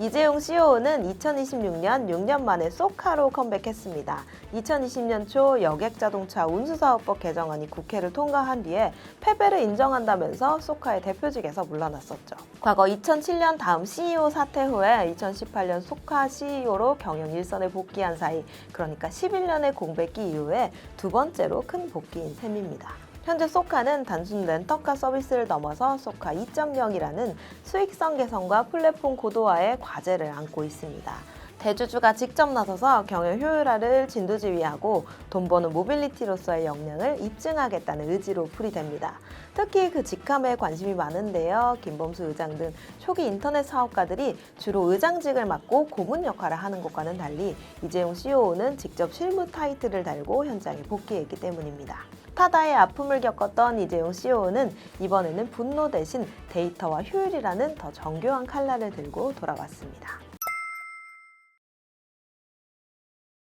이재용 CEO는 2026년 6년 만에 소카로 컴백했습니다. 2020년 초 여객자동차 운수사업법 개정안이 국회를 통과한 뒤에 패배를 인정한다면서 소카의 대표직에서 물러났었죠. 과거 2007년 다음 CEO 사퇴 후에 2018년 소카 CEO로 경영 일선에 복귀한 사이, 그러니까 11년의 공백기 이후에 두 번째로 큰 복귀인 셈입니다. 현재 소카는 단순 렌터카 서비스를 넘어서 소카 2.0이라는 수익성 개선과 플랫폼 고도화의 과제를 안고 있습니다. 대주주가 직접 나서서 경영 효율화를 진두지휘하고 돈 버는 모빌리티로서의 역량을 입증하겠다는 의지로 풀이됩니다. 특히 그 직함에 관심이 많은데요. 김범수 의장 등 초기 인터넷 사업가들이 주로 의장직을 맡고 고문 역할을 하는 것과는 달리 이재용 CEO는 직접 실무 타이틀을 달고 현장에 복귀했기 때문입니다. 타다의 아픔을 겪었던 이재용 CEO는 이번에는 분노 대신 데이터와 효율이라는 더 정교한 칼날을 들고 돌아왔습니다.